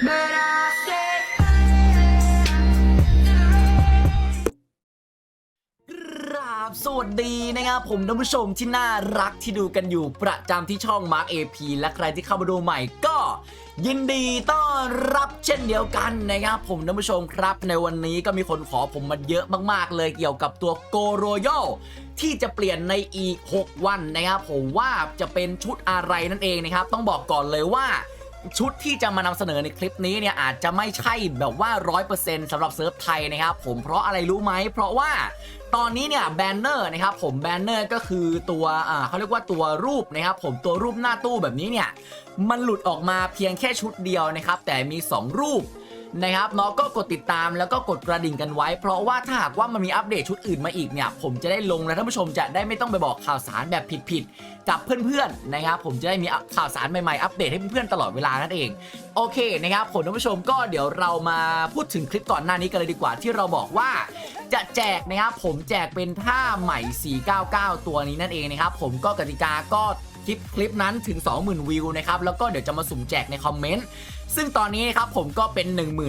กราบสวัสดีนะครับผมท่านผู้ชมที่น่ารักที่ดูกันอยู่ประจำที่ช่อง Mark AP และใครที่เข้ามาดูใหม่ก็ยินดีต้อนรับเช่นเดียวกันนะครับผมท่านผู้ชมครับ ในวันนี้ก็มีคนขอผมมาเยอะมากๆ เลยเกี่ยวกับตัว Go Royal ที่จะเปลี่ยนในอีก 6 วันนะครับผมว่าจะเป็นชุดอะไรนั่นเองนะครับ ต้องบอกก่อนเลยว่า ชุดที่จะมานำเสนอในคลิปนี้เนี่ยอาจจะไม่ใช่แบบว่า 100%สำหรับเซิร์ฟไทยนะครับผมเพราะอะไรรู้ไหม เพราะว่าตอนนี้เนี่ยแบนเนอร์นะครับผมแบนเนอร์ก็คือตัวอ่าเขาเรียกว่าตัวรูปนะครับผมตัวรูปหน้าตู้แบบนี้เนี่ยมันหลุดออกมาเพียงแค่ชุดเดียวนะครับแต่มี 2 รูป นะครับเนาะก็กดติดตามแล้วก็กดกระดิ่งกันไว้ เพราะว่าถ้าหากว่ามันมีอัปเดตชุดอื่นมาอีกเนี่ยผมจะได้ลงและท่านผู้ชมจะได้ไม่ต้องไปบอกข่าวสารแบบผิดๆกับเพื่อนๆนะครับผมจะได้มีข่าวสารใหม่ๆอัปเดตให้เพื่อนๆตลอดเวลานั่นเอง โอเคนะครับผมท่านผู้ชมก็เดี๋ยวเรามาพูดถึงคลิปก่อนหน้านี้กันเลยดีกว่าที่เราบอกว่าจะแจกนะครับผมแจกเป็นท่าใหม่ 499 ตัวนี้นั่นเองนะครับผมก็กติกาก็ ลิปคลิปนั้นถึง 20,000 วิวนะครับแล้วก็เดี๋ยวจะมาสุ่มแจกในคอมเมนต์ซึ่งตอนนี้นะครับผมก็เป็น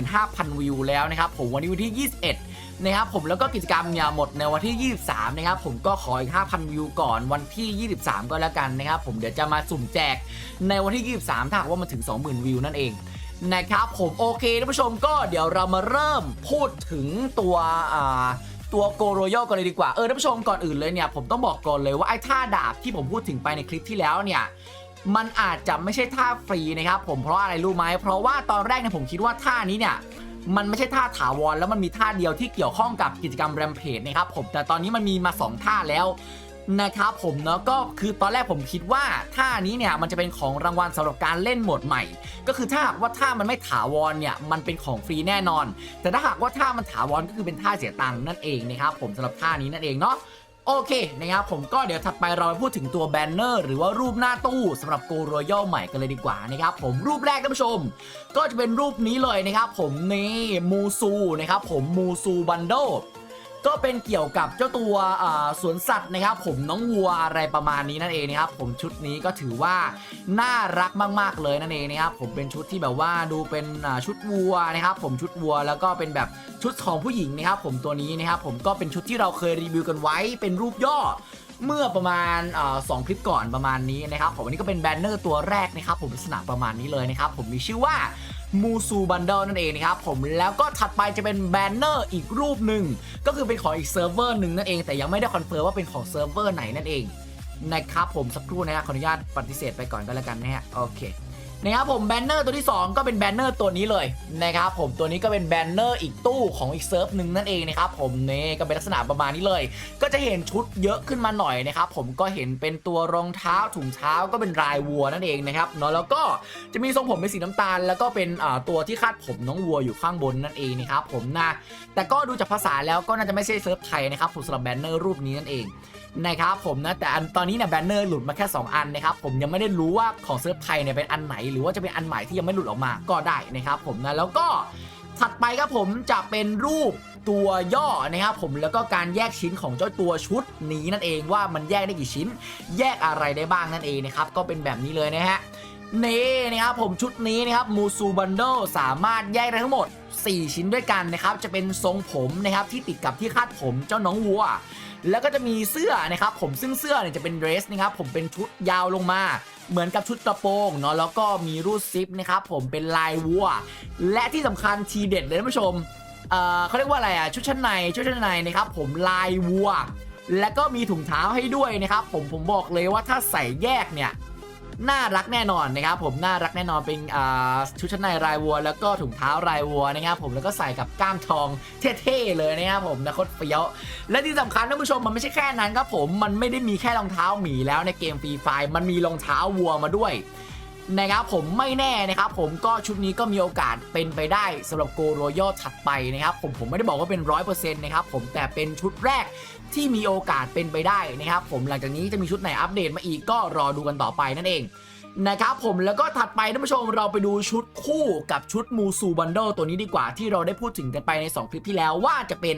15,000 วิวแล้วนะครับผมวันนี้วันที่ 21 นะครับผมแล้วก็กิจกรรมเนี่ยหมดในวันที่ 23 นะครับผมก็ขออีก 5,000 วิวก่อนวันที่ 23 ก็แล้วกันนะครับผมเดี๋ยวจะมาสุ่มแจกในวันที่ 23 ถ้าหากว่ามันถึง 20,000 วิวนั่นเองนะครับผมโอเคท่านผู้ชมก็เดี๋ยวเรามาเริ่มพูดถึงตัวอ่า ตัวโกโรโยกันเลยดีกว่า เออท่านผู้ชมก่อนอื่นเลยเนี่ย ผมต้องบอกก่อนเลยว่าไอ้ท่าดาบที่ผมพูดถึงไปในคลิปที่แล้วเนี่ยมันอาจจะไม่ใช่ท่าฟรีนะครับผมเพราะอะไรรู้ไหมเพราะว่าตอนแรกเนี่ยผมคิดว่าท่านี้เนี่ยมันไม่ใช่ท่าถาวรแล้วมันมีท่าเดียวที่เกี่ยวข้องกับกิจกรรมแรมเพจนะครับผมแต่ตอนนี้มันมีมา 2 ท่าแล้ว นะครับผมเนาะก็คือตอนแรกผมคิดว่าท่านี้เนี่ยมันจะเป็นของรางวัลสำหรับการเล่นโหมดใหม่ ก็คือถ้าหากว่าท่ามันไม่ถาวรเนี่ยมันเป็นของฟรีแน่นอน แต่ถ้าหากว่าท่ามันถาวรก็คือเป็นท่าเสียตังค์นั่นเองนะครับผมสำหรับท่านี้นั่นเองเนาะโอเคนะครับผมก็เดี๋ยวถัดไปเราไปพูดถึงตัวแบนเนอร์หรือว่ารูปหน้าตู้สำหรับโกรยัลใหม่กันเลยดีกว่านะครับผมรูปแรกท่านผู้ชม ก็จะเป็นรูปนี้เลยนะครับผมนี่มูซูนะครับผมมูซูบันโด ก็เป็นเกี่ยวกับเจ้าตัวสวนสัตว์นะครับ ผมน้องวัวอะไรประมาณนี้นั่นเองนะครับผมชุดนี้ก็ถือว่าน่ารักมาก ๆ เลยนั่นเองนะครับผมเป็นชุดที่แบบว่าดูเป็นชุดวัวนะครับ ผมชุดวัวแล้วก็เป็นแบบชุดของผู้หญิงนะครับ ผมตัวนี้นะครับผมก็เป็นชุดที่เราเคยรีวิวกันไว้เป็นรูปย่อเมื่อประมาณสองคลิปก่อนประมาณนี้นะครับผมอันนี้ก็เป็นแบนเนอร์ตัวแรกนะครับ ผมลักษณะประมาณนี้เลยนะครับ ผมมีชื่อว่า มูซูบันเดิลนั่นเองนะครับผมแล้วก็ถัดไปจะเป็นแบนเนอร์อีกรูปหนึ่งก็คือเป็นของอีกเซิร์ฟเวอร์หนึ่งนั่นเองแต่ยังไม่ได้คอนเฟิร์มว่าเป็นของเซิร์ฟเวอร์ไหนนั่นเองนะครับผมสักครู่นะครับขออนุญาตปฏิเสธไปก่อนก็แล้วกันนะฮะโอเค นะครับผมแบนเนอร์ตัวที่ 2 ก็เป็นแบนเนอร์ตัวนี้เลยนะครับผมตัวนี้ก็เป็นแบนเนอร์อีกตู้ของอีกเซิร์ฟหนึ่งนั่นเองนะครับผมนี่ก็เป็นลักษณะประมาณนี้เลย ก็จะเห็นชุดเยอะขึ้นมาหน่อยนะครับผมก็เห็นเป็นตัวรองเท้าถุงเท้าก็เป็นลายวัวนั่นเองนะครับเนาะแล้วก็จะมีทรงผมเป็นสีน้ำตาล แล้วก็เป็นตัวที่คาดผมน้องวัวอยู่ข้างบนนั่นเองนะครับผมนะแต่ก็ดูจากภาษาแล้วก็น่าจะไม่ใช่เซิร์ฟไทยนะครับผมสำหรับแบนเนอร์รูปนี้นั่นเอง นะครับผมนะแต่อันตอนนี้เนี่ยแบนเนอร์หลุดมาแค่ 2 อันนะครับผมยังไม่ได้รู้ว่าของเซิร์ฟไทยเนี่ยเป็นอันไหน หรือว่าจะเป็นอันใหม่ที่ยังไม่หลุดออกมาก็ได้นะครับผมนะแล้วก็ถัดไปครับผมจะเป็นรูปตัวย่อนะครับผมแล้วก็การแยกชิ้นของเจ้าตัวชุดนี้นั่นเองว่ามันแยกได้กี่ชิ้น แยกอะไรได้บ้างนั่นเองนะครับก็เป็นแบบนี้เลยนะฮะนี่นะครับผมชุดนี้นะครับมูซูบันโดสามารถแยกได้ทั้งหมด 4 ชิ้นด้วยกันนะครับจะเป็นทรงผมนะครับที่ติดกับที่คาดผมเจ้าน้องวัว แล้วก็จะมีเสื้อนะครับผมซึ่งเสื้อเนี่ยจะเป็นเดรสนะครับผมเป็นชุดยาวลงมาเหมือนกับชุดกระโปรงเนาะแล้วก็มีรูดซิปนะครับผมเป็นลายวัว และที่สำคัญทีเด็ดเลยท่านผู้ชมเอ่อเขาเรียกว่าอะไรอะชุดชั้นในชุดชั้นในนะครับผมลายวัว และก็มีถุงเท้าให้ด้วยนะครับผมผมบอกเลยว่าถ้าใส่แยกเนี่ย น่ารักแน่นอนนะครับผมน่ารักแน่นอนเป็นชุดชั้นในลายวัว แล้วก็ถุงเท้าลายวัวนะครับผมแล้วก็ใส่กับก้ามทองเท่ๆเลยนะครับผมนะโคตรเฟี้ยวและที่สำคัญท่านผู้ชมมันไม่ใช่แค่นั้นครับผมมันไม่ได้มีแค่รองเท้าหมีแล้วในเกมฟรีไฟมันมีรองเท้าวัวมาด้วย นะครับผมไม่แน่นะครับผมก็ชุดนี้ก็มีโอกาสเป็นไปได้สำหรับโกโรยอถัดไปนะครับผมผมไม่ได้บอกว่าเป็นร้อยเปอร์เซ็นต์นะครับผมแต่เป็นชุดแรกที่มีโอกาสเป็นไปได้นะครับผมหลังจากนี้จะมีชุดไหนอัปเดตมาอีกก็รอดูกันต่อไปนั่นเอง นะครับผมแล้วก็ถัดไปท่านผู้ชมเราไปดูชุดคู่กับชุดมูซูบันเดิลตัวนี้ดีกว่าที่เราได้พูดถึงกันไปใน 2 คลิปที่แล้วว่าจะเป็น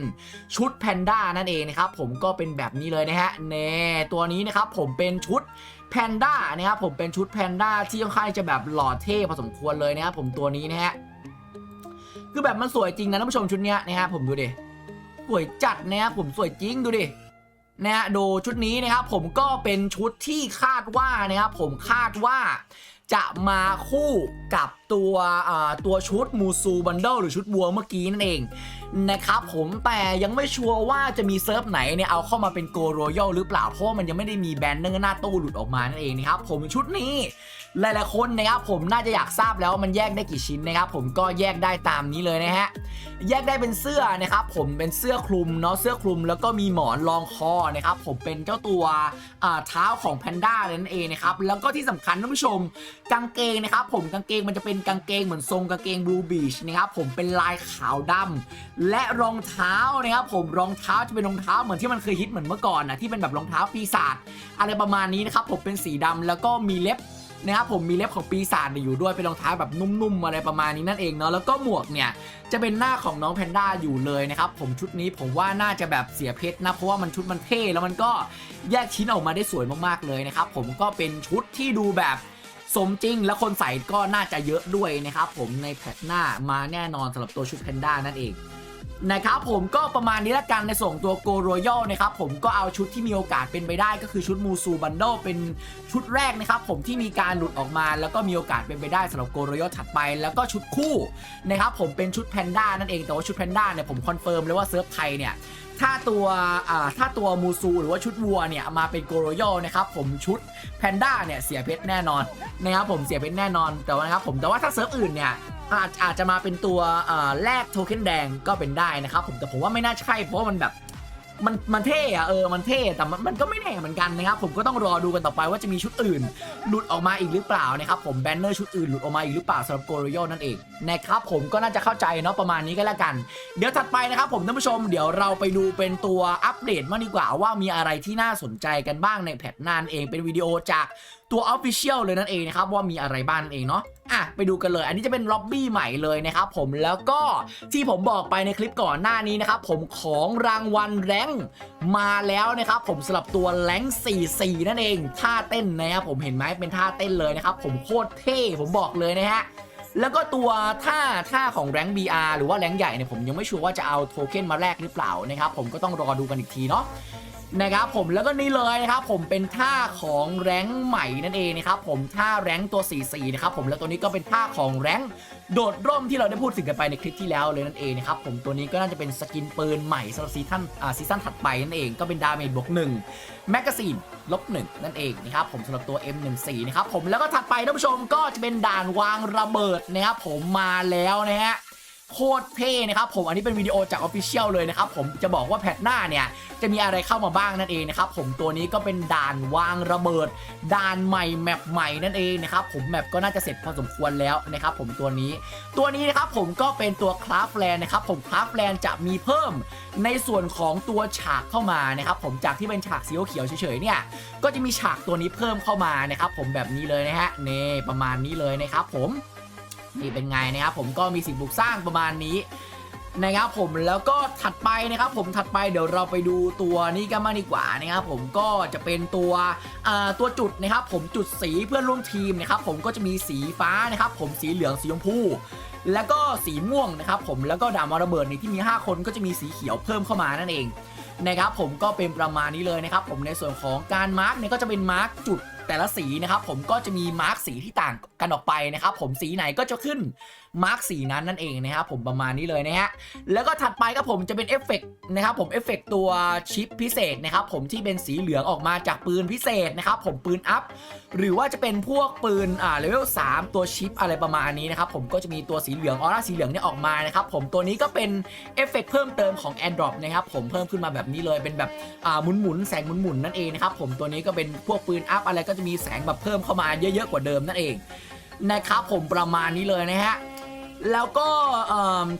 ชุดแพนด้านั่นเองนะครับผมก็เป็นแบบนี้เลยนะฮะเน่ตัวนี้นะครับผมเป็นชุดแพนด้านะครับผมเป็นชุดแพนด้าที่ค่อนข้างจะแบบหล่อเท่พอสมควรเลยนะครับผมตัวนี้นะฮะคือแบบมันสวยจริงนะท่านผู้ชมชุดเนี้ยนะฮะผมดูดิสวยจัดนะครับผมสวยจริงดูดิ นะฮะดูชุดนี้นะครับผมก็เป็นชุดที่คาดว่านะครับผมคาดว่าจะมาคู่กับตัวอ่าตัวชุดมูซูบันเดิลหรือชุดบัวเมื่อกี้นั่นเองนะครับผมแต่ยังไม่ชัวร์ว่าจะมีเซิร์ฟไหนเนี่ยเอาเข้ามาเป็นโกโรยัลหรือเปล่าเพราะมันยังไม่ได้มีแบนเนอร์หน้าตู้หลุดออกมานั่นเองนะครับผมชุดนี้ หลายๆคนนะครับผมน่าจะอยากทราบแล้วว่ามันแยกได้กี่ชิ้นนะครับผมก็แยกได้ตามนี้เลยนะฮะแยกได้เป็นเสื้อนะครับผมเป็นเสื้อคลุมเนาะเสื้อคลุมแล้วก็มีหมอนรองคอนะครับผมเป็นเจ้าตัวอ่าเท้าของแพนด้านั่นเองนะครับแล้วก็ที่สำคัญท่านผู้ชมกางเกงนะครับผมกางเกงมันจะเป็นกางเกงเหมือนทรงกางเกงบลูบีชนะครับผมเป็นลายขาวดำและรองเท้านะครับผมรองเท้าจะเป็นรองเท้าเหมือนที่มันเคยฮิตเหมือนเมื่อก่อนนะที่เป็นแบบรองเท้าปีศาจอะไรประมาณนี้นะครับผมเป็นสีดำแล้วก็มีเล็บ นะครับผมมีเล็บของปีศาจอยู่ด้วยเป็นรองเท้าแบบนุ่มๆอะไรประมาณนี้นั่นเองเนาะแล้วก็หมวกเนี่ยจะเป็นหน้าของน้องแพนด้าอยู่เลยนะครับผมชุดนี้ผมว่าน่าจะแบบเสียเพชรนะเพราะว่ามันชุดมันเท่แล้วมันก็แยกชิ้นออกมาได้สวยมากๆเลยนะครับผมก็เป็นชุดที่ดูแบบสมจริงและคนใส่ก็น่าจะเยอะด้วยนะครับผมในแพทหน้ามาแน่นอนสำหรับตัวชุดแพนด้านั่นเอง นะครับผมก็ประมาณนี้ละกันในส่งตัวโกโรยัลนะครับผมก็เอาชุดที่มีโอกาสเป็นไปได้ก็คือชุดมูซูบันโดเป็นชุดแรกนะครับผมที่มีการหลุดออกมา แล้วก็มีโอกาสเป็นไปได้สำหรับโกโรยัลถัดไป แล้วก็ชุดคู่นะครับผมเป็นชุดแพนด้านั่นเองแต่ว่าชุดแพนด้าเนี่ยผมคอนเฟิร์มเลยว่าเซิร์ฟไทยเนี่ย ถ้าตัวถ้าตัวมูซูหรือว่าชุดวัวเนี่ยมาเป็นโกโรยอลนะครับผมชุดแพนด้าเนี่ยเสียเพชรแน่นอนนะครับผมเสียเพชรแน่นอนแต่ว่านะครับผมแต่ว่าถ้าเซิร์ฟอื่นเนี่ยอาจอาจจะมาเป็นตัวแลกโทเค็นแดงก็เป็นได้นะครับผมแต่ผมว่าไม่น่าใช่เพราะว่ามันแบบ มันมันเท่อะเออมันเท่แต่มันมันก็ไม่แน่เหมือนกันนะครับผมก็ต้องรอดูกันต่อไปว่าจะมีชุดอื่น หลุดออกมาอีกหรือเปล่านะครับผมแบนเนอร์ชุดอื่นหลุดออกมาอีกหรือเปล่าสำหรับโกโรโยนั่นเองนะครับผมก็น่าจะเข้าใจเนาะประมาณนี้ก็แล้วกัน เดี๋ยวถัดไปนะครับผมท่านผู้ชมเดี๋ยวเราไปดูเป็นตัวอัปเดตมางดีกว่าว่ามีอะไรที่น่าสนใจกันบ้างในแพทนานเองเป็นวิดีโอจากตัว Official เลยนั่นเองนะครับว่ามีอะไรบ้างนั่นเองเนาะ อะไปดูกันเลย อันนี้จะเป็นล็อบบี้ใหม่เลยนะครับผมแล้วก็ที่ผมบอกไปในคลิปก่อนหน้านี้นะครับผมของรางวัลแรงมาแล้วนะครับผมสำหรับตัวแรง44 นั่นเองท่าเต้นนะครับผมเห็นไหมเป็นท่าเต้นเลยนะครับผมโคตรเท่ผมบอกเลยนะฮะแล้วก็ตัวท่าท่าของแรง BR หรือว่าแรงใหญ่เนี่ยผมยังไม่ชัวร์ว่าจะเอาโทเค็นมาแลกหรือเปล่านะครับผมก็ต้องรอดูกันอีกทีเนาะ นะครับผมแล้วก็นี่เลยนะครับผมเป็นท่าของแรงใหม่นั่นเองนะครับผมท่าแรงตัว 44 นะครับผมแล้วตัวนี้ก็เป็นท่าของแรงโดดร่มที่เราได้พูดถึงกันไปในคลิปที่แล้วเลยนั่นเองนะครับผมตัวนี้ก็น่าจะเป็นสกินปืนใหม่สำหรับซีซั่นอ่าซีซั่นถัดไปนั่นเองก็เป็นดาเมจบวก1แมกกาซีนลบ1นั่นเองนะครับผมสำหรับตัว M14 นะครับผมแล้วก็ถัดไปท่านผู้ชมก็จะเป็นด่านวางระเบิดนะครับผมมาแล้วนะฮะ โคตรเท่นะครับผมอันนี้เป็นวิดีโอจาก Official เลยนะครับผมจะบอกว่าแพทหน้าเนี่ยจะมีอะไรเข้ามาบ้างนั่นเองนะครับผมตัวนี้ก็เป็นด่านวางระเบิด ด่านใหม่แมปใหม่นั่นเองนะครับผมแมปก็น่าจะเสร็จพอสมควรแล้วนะครับผมตัวนี้ ตัวนี้นะครับผมก็เป็นตัวคราฟแลนนะครับผมคราฟแลนจะมีเพิ่มในส่วนของตัวฉากเข้ามานะครับผมจากที่เป็นฉากสีเขียวเฉยๆเนี่ยก็จะมีฉากตัวนี้เพิ่มเข้ามานะครับผมแบบนี้เลยนะฮะนี่ประมาณนี้เลยนะครับผม นี่เป็นไงนะครับผมก็มีสิ่งปลูกสร้างประมาณนี้นะครับผมแล้วก็ถัดไปนะครับผมถัดไปเดี๋ยวเราไปดูตัวนี้กันมางดีกว่านะครับผมก็จะเป็นตัวตัวจุดนะครับผมจุดสีเพื่อนร่วมทีมนะครับผมก็จะมีสีฟ้านะครับผมสีเหลืองสีชมพูแล้วก็สีม่วงนะครับผมแล้วก็ดาบมระเบิดในที่มี 5 คนก็จะมีสีเขียวเพิ่มเข้ามานั่นเองนะครับผมก็เป็นประมาณนี้เลยนะครับผมในส่วนของการมาร์กเนี่ยก็จะเป็นมาร์กจุดแต่ละสีนะครับผมก็จะมีมาร์กสีที่ต่างกันออกไปนะครับผมสีไหนก็จะขึ้นมาร์กสีนั้นนั่นเองนะครับผมประมาณนี้เลยนะฮะแล้วก็ถัดไปครับผมจะเป็นเอฟเฟกต์นะครับผมเอฟเฟกต์ตัวชิปพิเศษนะครับผมที่เป็นสีเหลืองออกมาจากปืนพิเศษนะครับผมปืนอัพหรือว่าจะเป็นพวกปืนอ่าเลเวล3ตัวชิปอะไรประมาณนี้นะครับผมก็จะมีตัวสีเหลืองออร่าสีเหลืองเนี่ยออกมานะครับผมตัวนี้ก็เป็นเอฟเฟกต์เพิ่มเติมของ a n d r o p นะครับผมเพิ่มขึ้นมาแบบนี้เลยเป็นแบบอ่าหมุนหมุนแสงหมุนหมุนนั่นเองนะครับผมตัวนี้ก็เป็นพวกปืนอัพอะไรก็จะมีแสงแบบเพิ่มเข้ามาเยอะๆกว่าเดิมนั่นเองนะครับผมประมาณนี้เลยนะฮะแล้วก็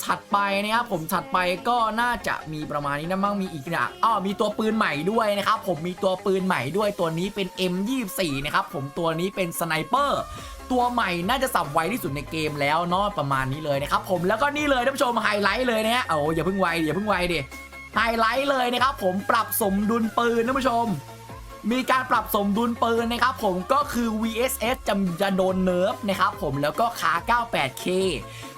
ถัดไปนะครับผมถัดไปก็น่าจะมีประมาณนี้นะมั่งมีอีกนะอ้อมีตัวปืนใหม่ด้วยนะครับผมมีตัวปืนใหม่ด้วยตัวนี้เป็น M24 นะครับผมตัวนี้เป็นสไนเปอร์ตัวใหม่น่าจะสับไวที่สุดในเกมแล้วเนาะประมาณนี้เลยนะครับผมแล้วก็นี่เลยท่านผู้ชมไฮไลท์เลยนะฮะโอ้อย่าเพิ่งไวดิอย่าเพิ่งไวดิไฮไลท์เลยนะครับผมปรับสมดุลปืนท่านผู้ชม มีการปรับสมดุลปืนนะครับผมก็คือ VSS จะจะโดนเนิร์ฟนะครับผมแล้วก็คา 98K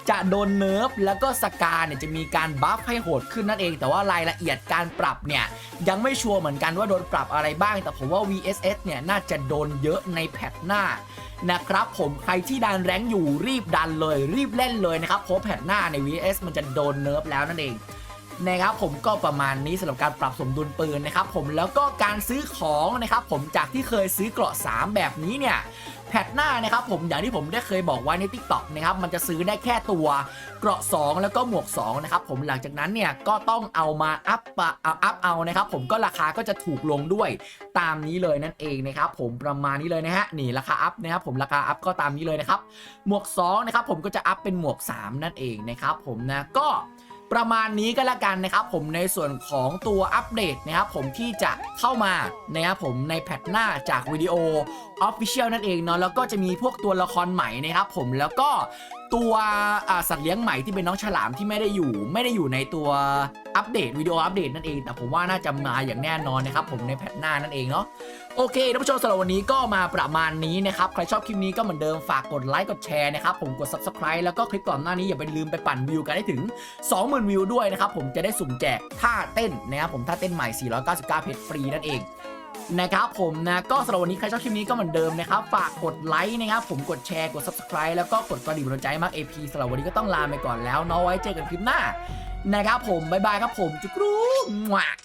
จะโดนเนิร์ฟแล้วก็สกาเนี่ยจะมีการบัฟให้โหดขึ้นนั่นเอง แต่ว่ารายละเอียดการปรับเนี่ยยังไม่ชัวร์เหมือนกันว่าโดนปรับอะไรบ้าง แต่ผมว่า VSS เนี่ยน่าจะโดนเยอะในแพทหน้านะครับผมใครที่ดันแรงอยู่รีบดันเลย รีบเล่นเลยนะครับเพราะแพทหน้าใน VS มันจะโดนเนิร์ฟแล้วนั่นเอง นะครับผมก็ประมาณนี้สำหรับการปรับสมดุลปืนนะครับผมแล้วก็การซื้อของนะครับผมจากที่เคยซื้อเกราะ 3 แบบนี้เนี่ยแพทหน้านะครับผมอย่างที่ผมได้เคยบอกไว้ใน t ิ k t o k นะครับมันจะซื้อได้แค่ตัวเกราะ 2 แล้วก็หมวก2นะครับผมหลังจากนั้นเนี่ยก็ต้องเอามาอัพเอาอัพเอานะครับผมก็ราคาก็จะถูกลงด้วยตามนี้เลยนั่นเองนะครับผมประมาณนี้เลยนะฮะนี่ราคาอัพนะครับผมราคาอัพก็ตามนี้เลยนะครับหมวก2นะครับผมก็จะอัพเป็นหมวก 3 นั่นเองนะครับผมนะก็ ประมาณนี้ก็แล้วกันนะครับผมในส่วนของตัวอัปเดตนะครับผมที่จะเข้ามานะครับผมในแพทหน้าจากวิดีโอ Official นั่นเองเนาะแล้วก็จะมีพวกตัวละครใหม่นะครับผมแล้วก็ ตัวสัตว์เลี้ยงใหม่ที่เป็นน้องฉลามที่ไม่ได้อยู่ ไม่ได้อยู่ในตัวอัปเดตวิดีโออัปเดตนั่นเอง แต่ผมว่าน่าจะมาอย่างแน่นอนนะครับผมในแพทหน้านั่นเองเนาะโอเคท่านผู้ชมสำหรับวันนี้ก็มาประมาณนี้นะครับ ใครชอบคลิปนี้ก็เหมือนเดิมฝากกดไลค์กดแชร์นะครับผมกด subscribe แล้วก็คลิปก่อนหน้านี้อย่าไปลืมไปปั่นวิวกันให้ถึง 20,000 วิวด้วยนะครับผมจะได้สุ่มแจกท่าเต้นนะครับผมท่าเต้นใหม่ 499 เพชรฟรีนั่นเอง นะครับผมนะก็สำหรับวันนี้ใครชอบคลิปนี้ก็เหมือนเดิมนะครับ ฝากกดไลค์นะครับผมกดแชร์กด subscribe แล้วก็กดกระดิ่งกำลังใจมาก AP สำหรับวันนี้ก็ต้องลาไปก่อนแล้วเนาะไว้เจอกันคลิปหน้านะครับผมบ๊ายบายครับผมจุกรูหมวก